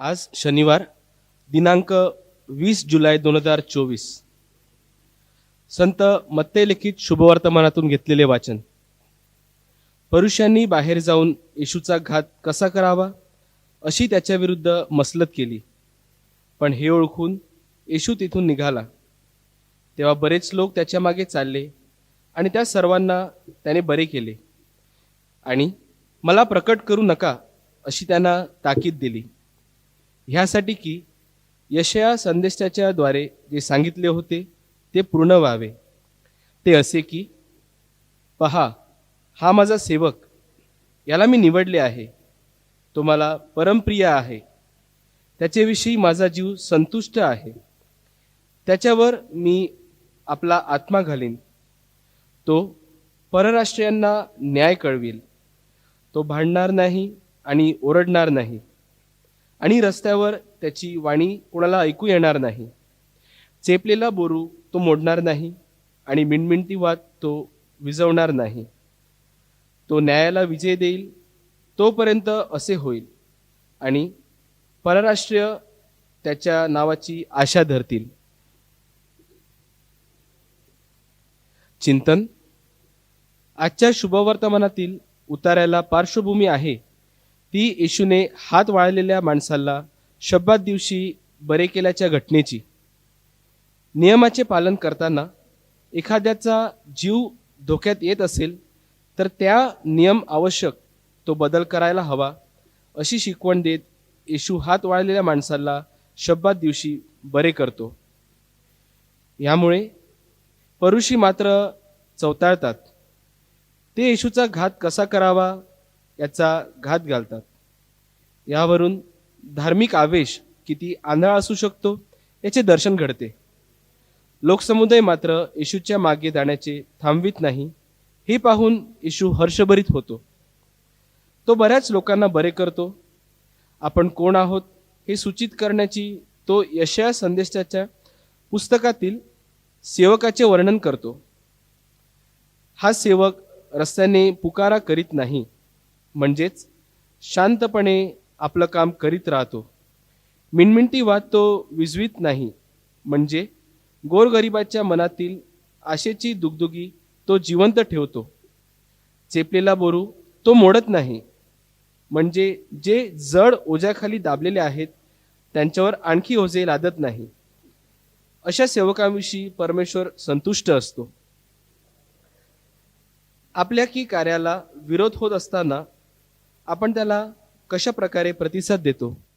आज शनिवार दिनांक वीस जुलै दोन हजार चोवीस. संत मत्ते लिखित शुभवर्तमानातून घेतलेले वाचन. परुषांनी बाहेर जाऊन येशूचा घात कसा करावा? अशी त्याच्याविरुद्ध मसलत केली. पण हे ओळखून येशू तिथून निघाला. तेव्हा बरेच लोक त्याच्यामागे चालले आणि त्या सर्वांना त्याने बरे केले. आणि मला प्रकट करू नका अशी त्यांना ताकीद दिली. ह्यासाठी की यशया संदेशाच्या द्वारे जे सांगितले होते ते पूर्ण व्हावे. ते असे की पहा हा माझा सेवक याला मी निवडले आहे. तो मला परमप्रिय आहे. त्याच्याविषयी माझा जीव संतुष्ट आहे. त्याच्यावर मी आपला आत्मा घालीन. तो परराष्ट्रीयांना न्याय कळविल. तो भांडणार नाही आणि ओरडणार नाही. आणि रस्त्यावर त्याची वाणी कोणाला ऐकू येणार नाही. चेपलेला बोरू तो मोडणार नाही आणि मिणमिणती वाद तो विजवणार नाही. तो न्यायाला विजय देईल तोपर्यंत असे होईल आणि परराष्ट्रीय त्याच्या नावाची आशा धरतील. चिंतन? आजच्या शुभवर्तमानातील उतार्याला पार्श्वभूमी आहे. ती येशूने हात वाळलेल्या माणसाला शब्दात दिवशी बरे केल्याच्या घटनेची नियमाचे पालन करताना एखाद्याचा जीव धोक्यात येत असेल तर त्या नियम आवश्यक तो बदल करायला हवा अशी शिकवण देत येशू हात वाळलेल्या माणसाला शब्दात दिवशी बरे करतो. यामुळे परुषी मात्र चवताळतात. ते येशूचा घात कसा करावा याचा घात घालतात. यावरून धार्मिक आवेश किती आंधळा असू शकतो याचे दर्शन घडते. लोकसमुदाय मात्र येशूच्या मागे जाण्याचे थांबवित नाही हे पाहून येशू हर्षभरीत होतो. तो बऱ्याच लोकांना बरे करतो. आपण कोण आहोत हे सूचित करण्याची तो यशया संदेशाच्या पुस्तकातील सेवकाचे वर्णन करतो. हा सेवक रस्त्याने पुकारा करीत नाही. म्हणजेच शांतपणे आपलं काम करीत राहतो. मिणमिणती वाद तो विजवीत नाही. म्हणजे गोरगरिबाच्या मनातील आशेची दुगदुगी तो जिवंत ठेवतो. चेपलेला बोरू तो मोडत नाही. म्हणजे जे जड ओझ्याखाली दाबलेले आहेत त्यांच्यावर आणखी ओझे लादत नाही. अशा सेवकांविषयी परमेश्वर संतुष्ट असतो. आपल्या की कार्याला विरोध होत असताना आपण त्याला कशा प्रकारे प्रतिसाद देतो?